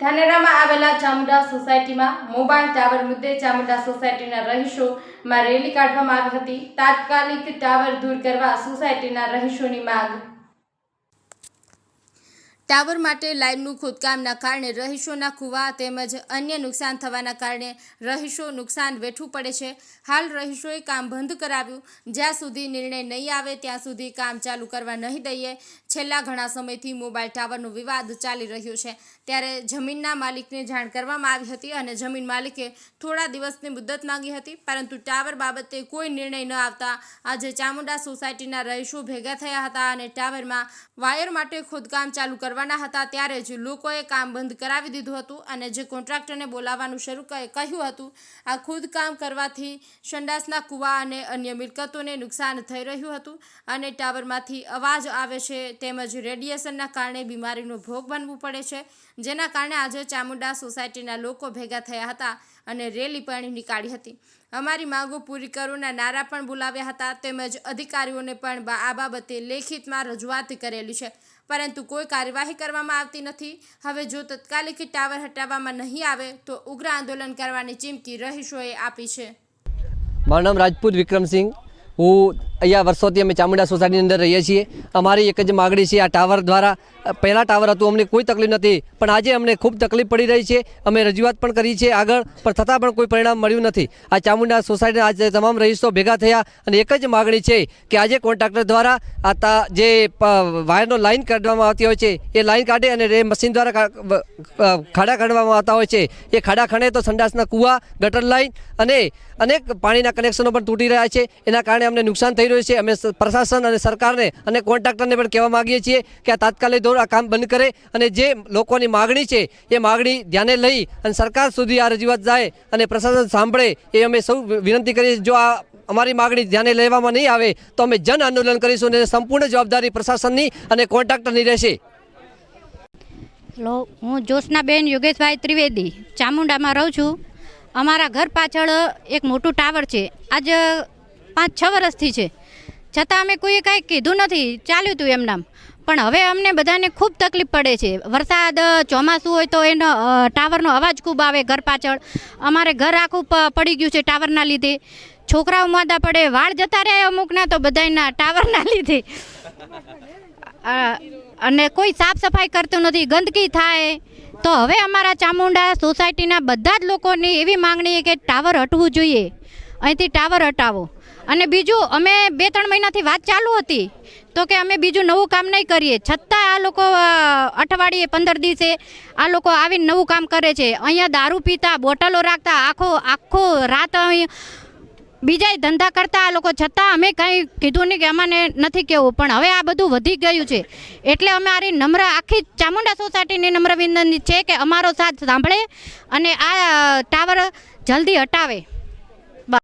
ધાનેરામાં આવેલા ચામુંડા સોસાયટીમાં mobile tower મુદ્દે ચામુંડા સોસાયટીના રહીશોમાં રેલી કાઢવામાં આવી હતી. તાત્કાલિક ટાવર દૂર કરવા સોસાયટીના રહીશોની માંગ ટાવર માટે લાઇનનું ખોદકામના કારણે રહીશોના કૂવા તેમજ અન્ય નુકસાન થવાના કારણે રહીશો નુકસાન વેઠવું પડે છે. હાલ રહીશોએ કામ બંધ કરાવ્યું. જ્યાં સુધી નિર્ણય નહીં આવે ત્યાં સુધી કામ ચાલુ કરવા નહીં દઈએ. છેલ્લા ઘણા સમયથી મોબાઈલ ટાવરનો વિવાદ ચાલી રહ્યો છે. ત્યારે જમીનના માલિકને જાણ કરવામાં આવી હતી અને જમીન માલિકે થોડા દિવસની મુદત માંગી હતી, પરંતુ ટાવર બાબતે કોઈ નિર્ણય ન આવતા આજે ચામુંડા સોસાયટીના રહીશો ભેગા થયા હતા અને ટાવરમાં વાયર માટે ખોદકામ ચાલુ કરવાના હતા ત્યારે જ લોકોએ કામ બંધ કરાવી દીધું હતું અને જે કોન્ટ્રાક્ટરને બોલાવવાનું શરૂ કહ્યું હતું, આ ખોદકામ કરવાથી સંડાસના કૂવા અને અન્ય મિલકતોને નુકસાન થઈ રહ્યું હતું અને ટાવરમાંથી અવાજ આવે છે તેમજ રેડિયેશનના કારણે બીમારીનો ભોગ બનવું પડે છે, જેના કારણે આજે ચામુંડા સોસાયટીના લોકો ભેગા થયા હતા અને રેલી પણ નીકાળી હતી. અમારી માંગો પૂરી કરોના નારા પણ બોલાવ્યા હતા તેમજ અધિકારીઓને પણ આ બાબતે લેખિતમાં રજૂઆત કરેલી છે. પરંતુ કોઈ કાર્યવાહી કરવામાં આવતી નથી. હવે જો તત્કાલિક ટાવર હટાવવામાં નહીં આવે, તો ઉગ્ર આંદોલન કરવાની ચીમકી રહીશોએ આપી છે. મારું નામ રાજપૂત વિક્રમસિંહ. હું અહીંયા વર્ષોથી અમે ચામુંડા સોસાયટીની અંદર રહીએ છીએ. અમારી એક જ માગણી છે આ ટાવર દ્વારા. પહેલાં ટાવર હતું, અમને કોઈ તકલીફ નથી. પણ આજે અમને ખૂબ તકલીફ પડી રહી છે. અમે રજૂઆત પણ કરી છે આગળ, પણ છતાં પણ કોઈ પરિણામ મળ્યું નથી. આ ચામુંડા સોસાયટીના આજે તમામ રહીશો ભેગા થયા અને એક જ માગણી છે કે આજે કોન્ટ્રાક્ટર દ્વારા આ જે વાયરનો લાઈન કાઢવામાં આવતી હોય છે, એ લાઇન કાઢે અને એ મશીન દ્વારા ખાડા કાઢવામાં આવતા હોય છે. એ ખાડા ખણે તો સંડાસના કૂવા, ગટર લાઈન અને અનેક પાણીના કનેક્શનો પણ તૂટી રહ્યા છે. એના કારણે અમને નુકસાન થઈ રહ્યું છે. અમે પ્રશાસન અને સરકારને અને કોન્ટ્રાક્ટરને પણ કહેવા માગીએ છીએ કે આ તાત્કાલિક ધોરણ આ કામ બંધ કરે અને જે લોકોની માગણી છે, એ માગણી ધ્યાને લઈ અને સરકાર સુધી આ રજૂઆત જાય અને પ્રશાસન સાંભળે, એ અમે સૌ વિનંતી કરીએ જો આ અમારી માગણી ધ્યાને લેવામાં નહીં આવે, તો અમે જન આંદોલન કરીશું અને સંપૂર્ણ જવાબદારી પ્રશાસનની અને કોન્ટ્રાક્ટરની રહેશે. હેલો હું જોશનાબેન યોગેશભાઈ ત્રિવેદી ચામુંડામાં રહું છું. અમારા ઘર પાછળ એક મોટું ટાવર છે. આજ પાંચ છ વર્ષથી છે. છતાં અમે કોઈએ કાંઈ કીધું નથી, ચાલ્યું હતું એમનામ. પણ હવે અમને બધાને ખૂબ તકલીફ પડે છે. વરસાદ, ચોમાસું હોય તો એનો ટાવરનો અવાજ ખૂબ આવે ઘર પાછળ. અમારે ઘર આખું પડી ગયું છે ટાવરના લીધે. છોકરાઓ માદા પડે, વાળ જતા રહે અમુકના તો બધાના ટાવરના લીધે. અને કોઈ સાફ સફાઈ કરતું નથી, ગંદકી થાય. તો હવે અમારા ચામુંડા, સોસાયટીના બધા જ લોકોની એવી માંગણી કે ટાવર હટવું જોઈએ. અહીંથી ટાવર હટાવો. અને બીજું, અમે બે, ત્રણ મહિનાથી વાત ચાલુ હતી. તો કે અમે બીજું નવું કામ નહીં કરીએ. છતાં આ લોકો અઠવાડિયે પંદર દિવસે આ લોકો આવીને નવું કામ કરે છે. અહીંયા દારૂ પીતા, બોટલો રાખતા, આખો આખો રાત બીજાય ધંધા કરતા આ લોકો. છતાં અમે કંઈ કીધું નહીં કે અમાને નથી કહેવું પણ હવે આ બધું વધી ગયું છે. એટલે અમે મારી નમ્ર, આખી ચામુંડા સોસાયટીની નમ્ર વિનંતી છે કે અમારો સાથ સાંભળે અને આ ટાવર જલ્દી હટાવે.